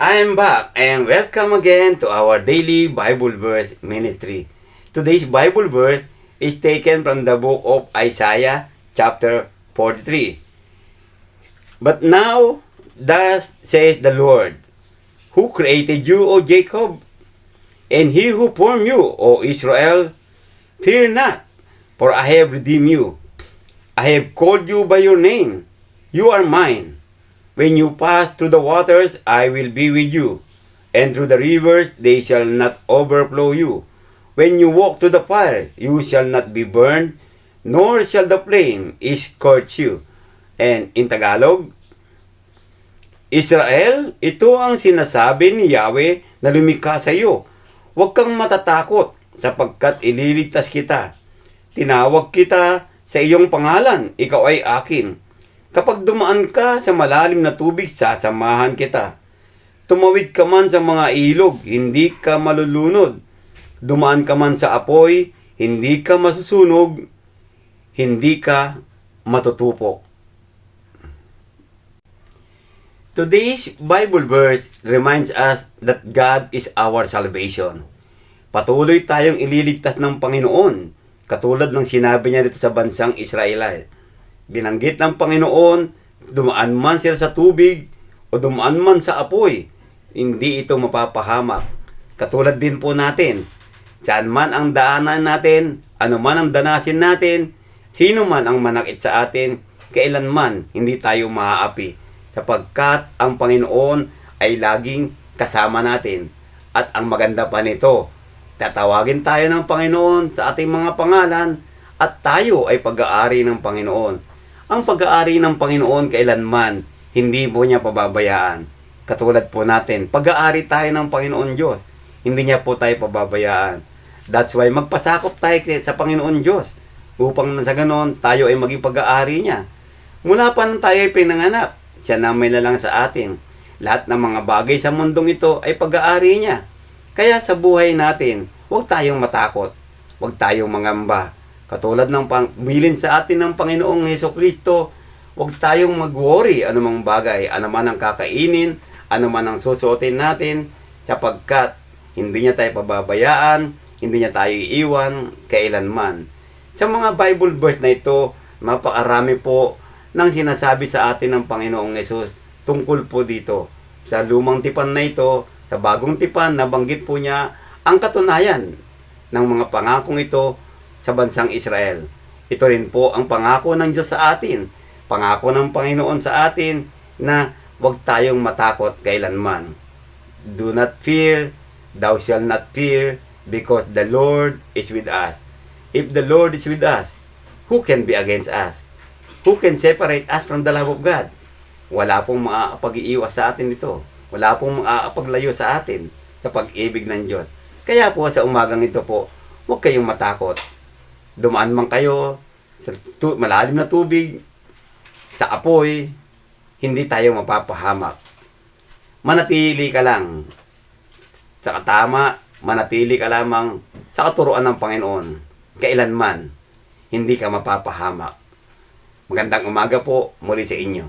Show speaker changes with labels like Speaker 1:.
Speaker 1: I'm back and welcome again to our daily Bible verse ministry. Today's Bible verse is taken from the book of Isaiah chapter 43. But now, thus says the Lord, who created you, O Jacob, and he who formed you, O Israel, fear not, for I have redeemed you. I have called you by your name. You are mine. When you pass through the waters, I will be with you. And through the rivers, they shall not overflow you. When you walk through the fire, you shall not be burned, nor shall the flame scorch you. And in Tagalog, Israel, ito ang sinasabi ni Yahweh na lumikha sa iyo. Huwag kang matatakot sapagkat ililigtas kita. Tinawag kita sa iyong pangalan, ikaw ay akin. Kapag dumaan ka sa malalim na tubig, sasamahan kita. Tumawid ka man sa mga ilog, hindi ka malulunod. Dumaan ka man sa apoy, hindi ka masusunog, hindi ka matutupok. Today's Bible verse reminds us that God is our salvation. Patuloy tayong ililigtas ng Panginoon, katulad ng sinabi niya dito sa bansang Israel. Binanggit ng Panginoon, dumaan man sila sa tubig o dumaan man sa apoy, hindi ito mapapahamak. Katulad din po natin, saan man ang daanan natin, ano man ang danasin natin, sino man ang manakit sa atin, kailanman hindi tayo maaapi sapagkat ang Panginoon ay laging kasama natin. At ang maganda pa nito, tatawagin tayo ng Panginoon sa ating mga pangalan at tayo ay pag-aari ng Panginoon. Ang pag-aari ng Panginoon kailanman hindi po niya pababayaan. Katulad po natin, pag-aari tayo ng Panginoon Diyos. Hindi niya po tayo pababayaan. That's why magpasakop tayo sa Panginoon Diyos upang sa ganon tayo ay maging pag-aari niya. Mula pa nang tayo ay pinanganak, siya na may lalang sa atin. Lahat ng mga bagay sa mundong ito ay pag-aari niya. Kaya sa buhay natin, huwag tayong matakot. Huwag tayong mangamba. Katulad ng pangbilin sa atin ng Panginoong Heso Kristo, huwag tayong mag-worry anumang bagay, anuman ang kakainin, anuman ang susuotin natin, sapagkat hindi niya tayo pababayaan, hindi niya tayo iiwan kailanman. Sa mga Bible verse na ito, mapakarami po ng sinasabi sa atin ng Panginoong Yesus tungkol po dito. Sa lumang tipan na ito, sa bagong tipan, nabanggit po niya ang katunayan ng mga pangakong ito sa bansang Israel. Ito rin po ang pangako ng Diyos sa atin. Pangako ng Panginoon sa atin na huwag tayong matakot kailanman. Do not fear, thou shalt not fear, because the Lord is with us. If the Lord is with us, who can be against us? Who can separate us from the love of God? Wala pong makakapag-iiwas sa atin ito. Wala pong makakapaglayo sa atin sa pag-ibig ng Diyos. Kaya po sa umagang ito po, huwag kayong matakot. Dumaan man kayo sa tu- malalim na tubig, sa apoy, hindi tayo mapapahamak. Manatili ka lang sa katama, manatili ka lamang sa katuruan ng Panginoon. Kailanman, hindi ka mapapahamak. Magandang umaga po muli sa inyo.